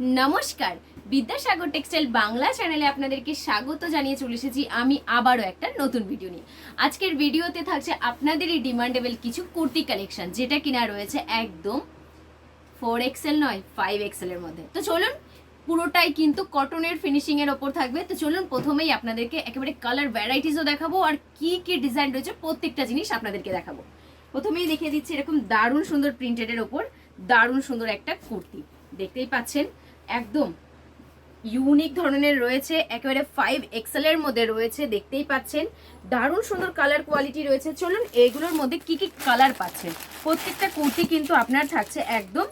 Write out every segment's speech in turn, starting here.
নমস্কার। বিদ্যাসাগর টেক্সটাইল বাংলা চ্যানেলে আপনাদেরকে স্বাগত জানিয়ে চলে এসেছি আমি আবারও একটা নতুন ভিডিও নিয়ে। আজকের ভিডিওতে থাকছে আপনাদেরই ডিমান্ডেবল কিছু কুর্তি কালেকশন, যেটা কিনা রয়েছে একদম ফোর এক্সেল নয় ফাইভ এক্সেলের মধ্যে। তো চলুন, পুরোটাই কিন্তু কটনের ফিনিশিং এর ওপর থাকবে। তো চলুন, প্রথমেই আপনাদেরকে একেবারে কালার ভ্যারাইটিসও দেখাবো আর কি কি ডিজাইন রয়েছে প্রত্যেকটা জিনিস আপনাদেরকে দেখাবো। প্রথমেই দেখিয়ে দিচ্ছি এরকম দারুণ সুন্দর প্রিন্টেড এর ওপর দারুণ সুন্দর একটা কুর্তি। দেখতেই পাচ্ছেন একদম ইউনিক ধরনের রয়েছে, একেবারে ফাইভ এক্সেল এর মধ্যে রয়েছে, দেখতেই পাচ্ছেন। দারুণ সুন্দর কালার কোয়ালিটি রয়েছে। চলুন এগুলোর মধ্যে কি কি কালার পাচ্ছেন? প্রত্যেকটা কুর্তি কিন্তু আপনার থাকছে একদম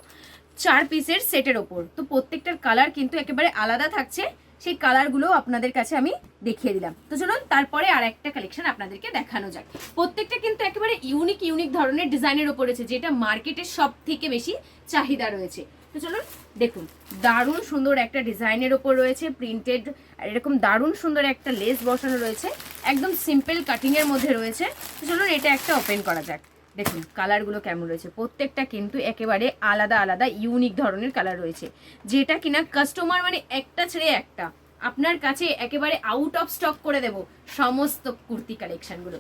চার পিসের সেটের ওপর। তো প্রত্যেকটার কালার কিন্তু একেবারে আলাদা থাকছে। সেই কালারগুলো আপনাদের কাছে আমি দেখিয়ে দিলাম। তো চলুন তারপরে আর একটা কালেকশন আপনাদেরকে দেখানো যাক। প্রত্যেকটা কিন্তু একেবারে ইউনিক ইউনিক ধরনের ডিজাইনের ওপর রয়েছে, যেটা মার্কেটে সব থেকে বেশি চাহিদা রয়েছে। তো চলুন, দেখুন, দারুণ সুন্দর একটা ডিজাইনের ওপর রয়েছে প্রিন্টেড এরকম দারুণ সুন্দর একটা লেস বসানো রয়েছে, একদম সিম্পল কাটিং এর মধ্যে রয়েছে। তো চলুন, এটা একটা ওপেন করা যাক। দেখুন কালারগুলো কেমন রয়েছে। প্রত্যেকটা কিন্তু একেবারে আলাদা আলাদা ইউনিক ধরনের কালার রয়েছে। যেটা কিনা কাস্টমার মানে একটা ছেড়ে একটা। আপনার কাছে একেবারে আউট অফ স্টক করে দেব সমস্ত কুর্তি কালেকশনগুলো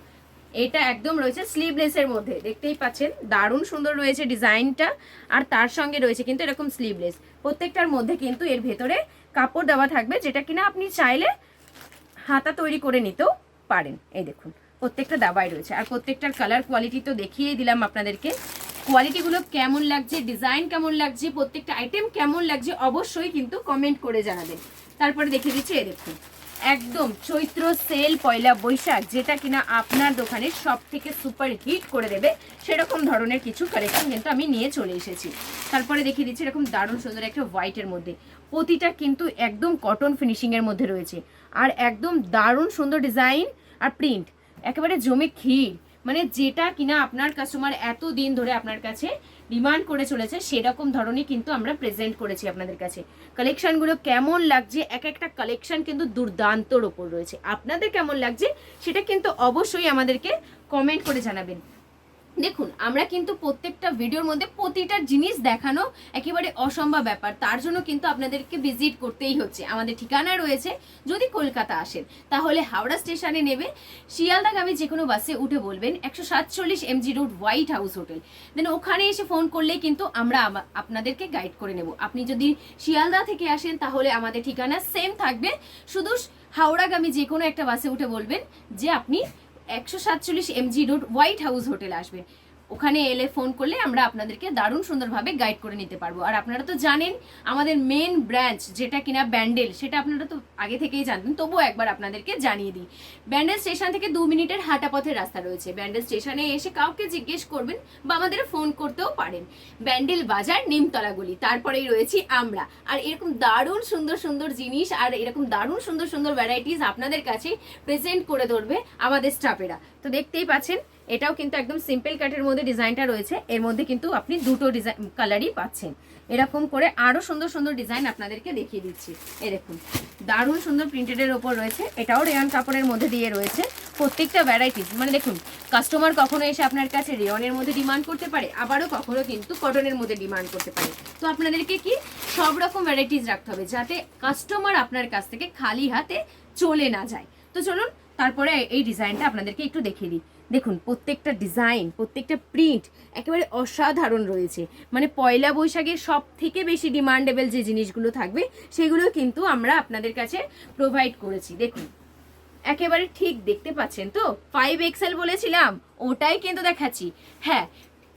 এটা একদম রয়েছে স্লিভলেসের মধ্যে। দেখতেই পাচ্ছেন, দারুণ সুন্দর রয়েছে ডিজাইনটা, আর তার সঙ্গে রয়েছে কিন্তু এরকম স্লিভলেস প্রত্যেকটার মধ্যে কিন্তু এর ভেতরে কাপড় দেওয়া থাকবে, যেটা কিনা আপনি চাইলে হাতা তৈরি করে নিতেও পারেন। এই দেখুন, প্রত্যেকটা দাবাই রয়েছে। আর প্রত্যেকটার কালার কোয়ালিটি তো দেখিয়েই দিলাম আপনাদেরকে। কোয়ালিটিগুলো কেমন লাগছে ডিজাইন কেমন লাগছে, প্রত্যেকটা আইটেম কেমন লাগছে, অবশ্যই কিন্তু কমেন্ট করে জানাবেন। তারপরে দেখিয়ে দিচ্ছি, এই দেখুন। একদম চৈত্র সেল পয়লা বৈশাখ, যেটা কিনা আপনার দোকানে সব থেকে সুপার হিট করে দেবে। সেরকম ধরনের কিছু কালেকশন কিন্তু আমি নিয়ে চলে এসেছি। তারপরে দেখিয়ে দিচ্ছি এরকম দারুণ সুন্দর একটা হোয়াইটের মধ্যে। প্রতিটা কিন্তু একদম কটন ফিনিশিংয়ের মধ্যে রয়েছে। আর একদম দারুণ সুন্দর ডিজাইন আর প্রিন্ট একেবারে জমে ক্ষীর। মানে যেটা কিনা আপনার কাস্টমার এত দিন ধরে আপনার কাছে ডিমান্ড করে চলেছে, সেরকম ধরনের কিন্তু আমরা প্রেজেন্ট করেছি আপনাদের কাছে। কালেকশনগুলো কেমন লাগছে? এক একটা কালেকশন কিন্তু দুর্দান্তর ওপর রয়েছে। আপনাদের কেমন লাগছে? সেটা কিন্তু অবশ্যই আমাদেরকে কমেন্ট করে জানাবেন। দেখুন, আমরা কিন্তু প্রত্যেকটা ভিডিওর মধ্যে প্রতিটা জিনিস দেখানো একেবারে অসম্ভব ব্যাপার। তার জন্য কিন্তু আপনাদেরকে ভিজিট করতেই হচ্ছে। আমাদের ঠিকানা রয়েছে যদি কলকাতা আসেন, তাহলে হাওড়া স্টেশনে নেবে। শিয়ালদাগামী যে কোনো বাসে উঠে বলবেন একশো সাতচল্লিশ MG road White House hotel দেন ওখানে এসে ফোন করলেই কিন্তু আমরা আপনাদেরকে গাইড করে নেব। আপনি যদি শিয়ালদা থেকে আসেন, তাহলে আমাদের ঠিকানা সেম থাকবে। শুধু হাওড়াগামী যে কোনো একটা বাসে উঠে বলবেন যে আপনি একশো সাতচল্লিশ MG road White House hotel আসবেন। ওখানে এলে ফোন করলে আমরা আপনাদেরকে দারুণ সুন্দরভাবে গাইড করে নিতে পারব। আর আপনারা তো জানেন, আমাদের মেন ব্রাঞ্চ যেটা কিনা ব্যান্ডেল সেটা আপনারা তো আগে থেকেই জানতেন, তবুও একবার আপনাদেরকে জানিয়ে দিই। ব্যান্ডেল স্টেশন থেকে দু মিনিটের হাঁটা পথের রাস্তা রয়েছে। ব্যান্ডেল স্টেশনে এসে কাউকে জিজ্ঞেস করবেন বা আমাদের ফোন করতেও পারেন। ব্যান্ডেল বাজার নিমতলাগুলি তারপরেই রয়েছি আমরা। আর এরকম দারুণ সুন্দর সুন্দর জিনিস আর এরকম দারুণ সুন্দর সুন্দর ভ্যারাইটিস আপনাদের কাছে প্রেজেন্ট করে ধরবে আমাদের স্টাফেরা তো দেখতেই পাচ্ছেন এটাও কিন্তু একদম সিম্পল কাটের মধ্যে ডিজাইনটা রয়েছে। এর মধ্যে কিন্তু আপনি দুটো ডিজাইন কালারই পাচ্ছেন। এরকম করে আরও সুন্দর সুন্দর ডিজাইন আপনাদেরকে দেখিয়ে দিচ্ছি। দেখুন, দারুণ সুন্দর প্রিন্টেডের ওপর রয়েছে। এটাও রেয়ন কাপড়ের মধ্যে দিয়ে রয়েছে। প্রত্যেকটা ভ্যারাইটিস মানে দেখুন কাস্টমার কখনো এসে আপনার কাছে রেয়নের মধ্যে ডিমান্ড করতে পারে, আবারও কখনো কিন্তু কটনের মধ্যে ডিমান্ড করতে পারে। তো আপনাদেরকে কি সব রকম ভ্যারাইটিস রাখতে হবে, যাতে কাস্টমার আপনার কাছ থেকে খালি হাতে চলে না যায়। তো চলুন, তারপরে এই ডিজাইনটা আপনাদেরকে একটু দেখিয়ে দিই। দেখুন, প্রত্যেকটা ডিজাইন প্রত্যেকটা প্রিন্ট একেবারে অসাধারণ রয়েছে। মানে পয়লা বৈশাখের সব থেকে বেশি ডিমান্ডেবল যে জিনিসগুলো থাকবে, সেগুলো কিন্তু আমরা আপনাদের কাছে প্রোভাইড করেছি। দেখুন, একেবারে ঠিক দেখতে পাচ্ছেন তো? ফাইভ এক্সেল বলেছিলাম, ওটাই কিন্তু দেখাচ্ছি। হ্যাঁ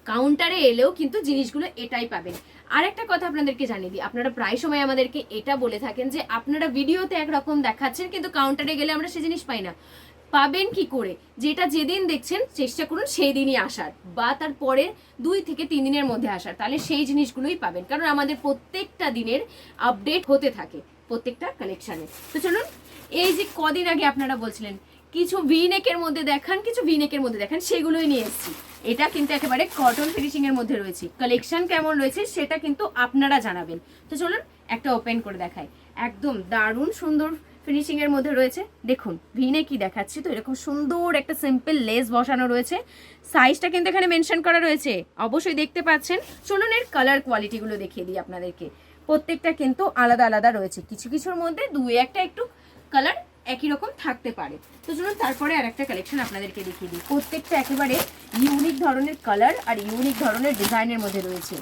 কাউন্টারে এলেও কিন্তু জিনিসগুলো এটাই পাবেন। আর একটা কথা আপনাদেরকে জানিয়ে দিই, আপনারা প্রায় সময় আমাদেরকে এটা বলে থাকেন যে আপনারা ভিডিওতে একরকম দেখাচ্ছেন, কিন্তু কাউন্টারে গেলে আমরা সে জিনিস পাই না। পাবেন কি করে? যেটা যেদিন দেখছেন, চেষ্টা করুন সেই দিনই আসার বা তার পরে দুই থেকে তিন দিনের মধ্যে আসার। তাহলে সেই জিনিসগুলোই পাবেন। কারণ আমাদের প্রত্যেকটা দিনের আপডেট হতে থাকে প্রত্যেকটা কালেকশানে তো চলুন, এই যে কদিন আগে আপনারা বলছিলেন, কিছু ভিনেকের মধ্যে দেখান, কিছু ভিনেকের মধ্যে দেখান, সেগুলোই নিয়ে এসেছি। এটা কিন্তু একেবারে কটন ফিনিশিং এর মধ্যে রয়েছে। কালেকশন কেমন রয়েছে সেটা কিন্তু আপনারা জানাবেন। তো চলুন, একটা ওপেন করে দেখাই। একদম দারুণ সুন্দর ফিনিশিং এর মধ্যে রয়েছে। দেখুন ভিনে কি দেখাচ্ছি তো? এরকম সুন্দর একটা সিম্পল লেস বসানো রয়েছে। সাইজটা কিন্তু এখানে মেনশন করা রয়েছে। অবশ্যই দেখতে পাচ্ছেন। চলুন এর কালার কোয়ালিটিগুলো দেখিয়ে দিই আপনাদেরকে। প্রত্যেকটা কিন্তু আলাদা আলাদা রয়েছে। কিছু কিছুর মধ্যে দু একটা একটু কালার একই রকম থাকতে পারে। তো চলুন তারপরে আর একটা কালেকশন আপনাদেরকে দেখিয়ে দিই। প্রত্যেকটা একেবারে ইউনিক ধরনের কালার আর ইউনিক ধরনের ডিজাইনের মধ্যে রয়েছে।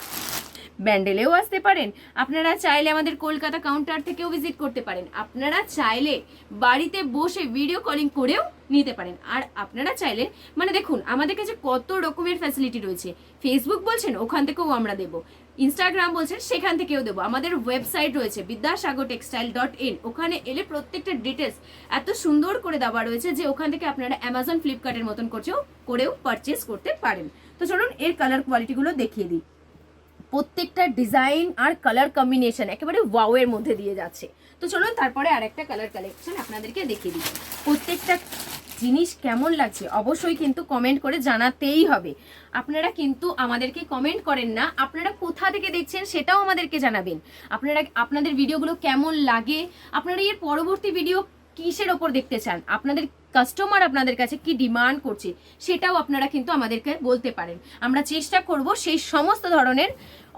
ব্যান্ডেলেও আসতে পারেন। আপনারা চাইলে আমাদের কলকাতা কাউন্টার থেকেও ভিজিট করতে পারেন। আপনারা চাইলে বাড়িতে বসে ভিডিও কলিং করেও নিতে পারেন। আর আপনারা চাইলে মানে দেখুন, আমাদের কাছে কত রকমের ফ্যাসিলিটি রয়েছে। ফেসবুক বলছেন, ওখান থেকেও আমরা দেবো। ইনস্টাগ্রাম বলছেন, সেখান থেকেও দেবো। আমাদের ওয়েবসাইট রয়েছে বিদ্যাসাগর টেক্সটাইল ডট ইন ওখানে এলে প্রত্যেকটা ডিটেলস এত সুন্দর করে দেওয়া রয়েছে যে ওখান থেকে আপনারা অ্যামাজন ফ্লিপকার্টের মতন করছেও করেও পারচেস করতে পারেন। তো চলুন, এর কালার কোয়ালিটিগুলো দেখিয়ে দিই। প্রত্যেকটা ডিজাইন আর কালার কম্বিনেশন একেবারে ওয়াও এর মধ্যে দিয়ে যাচ্ছে। তো চলুন তারপরে আরেকটা কালার কালেকশন আপনাদেরকে দেখিয়ে দিই। প্রত্যেকটা জিনিস কেমন লাগছে অবশ্যই কিন্তু কমেন্ট করে জানাতেই হবে। আপনারা কিন্তু আমাদেরকে কমেন্ট করেন না, আপনারা কোথা থেকে দেখছেন সেটাও আমাদেরকে জানাবেন। আপনারা, আপনাদের ভিডিওগুলো কেমন লাগে, আপনারা এর পরবর্তী ভিডিও কিসের ওপর দেখতে চান, আপনাদের কাস্টমার আপনাদের কাছে কি ডিমান্ড করছে, সেটাও আপনারা কিন্তু আমাদেরকে বলতে পারেন। আমরা চেষ্টা করব সেই সমস্ত ধরনের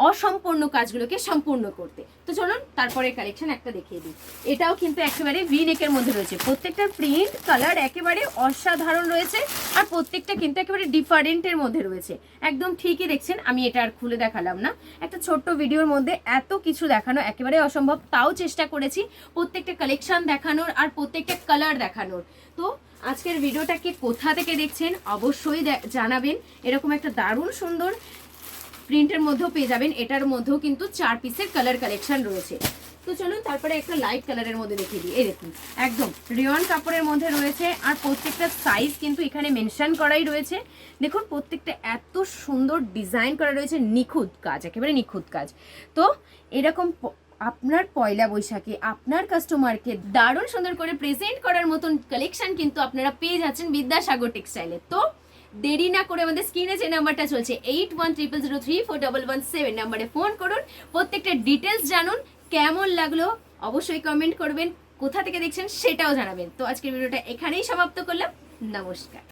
অসম্পূর্ণ কাজগুলোকে সম্পূর্ণ করতে। তো চলুন, তারপরে কালেকশন একটা দেখিয়ে দিই। এটাও কিন্তু একেবারে ভি নেকের মধ্যে রয়েছে। প্রত্যেকটা প্রিন্ট কালার একেবারে অসাধারণ রয়েছে আর প্রত্যেকটা কিন্তু একেবারে ডিফারেন্টের মধ্যে রয়েছে। একদম ঠিকই দেখছেন, আমি এটা আর খুলে দেখালাম না। একটা ছোট্ট ভিডিওর মধ্যে এত কিছু দেখানো একেবারে অসম্ভব, তাও চেষ্টা করেছি প্রত্যেকটা কালেকশন দেখানোর আর প্রত্যেকটা কালার দেখানোর। তো আজকের ভিডিওটাকে কোথা থেকে দেখছেন অবশ্যই জানাবেন। এরকম একটা দারুণ সুন্দর প্রিন্টের মধ্যেও পেয়ে যাবেন। এটার মধ্যেও কিন্তু চার পিসের কালার কালেকশন রয়েছে। তো চলুন তারপরে একটা লাইট কালারের মধ্যে দেখিয়ে দিই। এই দেখুন, একদম রিয়ন কাপড়ের মধ্যে রয়েছে আর প্রত্যেকটা সাইজ কিন্তু এখানে মেনশন করাই রয়েছে। দেখুন, প্রত্যেকটা এত সুন্দর ডিজাইন করা রয়েছে। নিখুঁত কাজ, একেবারে নিখুঁত কাজ। তো এরকম আপনার পয়লা বৈশাখে আপনার কাস্টমারকে দারুণ সুন্দর করে প্রেজেন্ট করার মতন কালেকশন কিন্তু আপনারা পেয়ে যাচ্ছেন বিদ্যাসাগর টেক্সটাইলে তো দেরি না করে আমাদের স্ক্রিনে যে নাম্বারটা চলছে eight one triple zero three four double one seven নাম্বারে ফোন করুন, প্রত্যেকটা ডিটেলস জানুন, কেমন লাগল অবশ্যই কমেন্ট করবেন, কোথা থেকে দেখছেন সেটাও জানাবেন। তো আজকের ভিডিওটা এখানেই সমাপ্ত করলাম, নমস্কার।